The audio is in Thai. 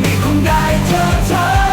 ไม่คงได้เจอเธอ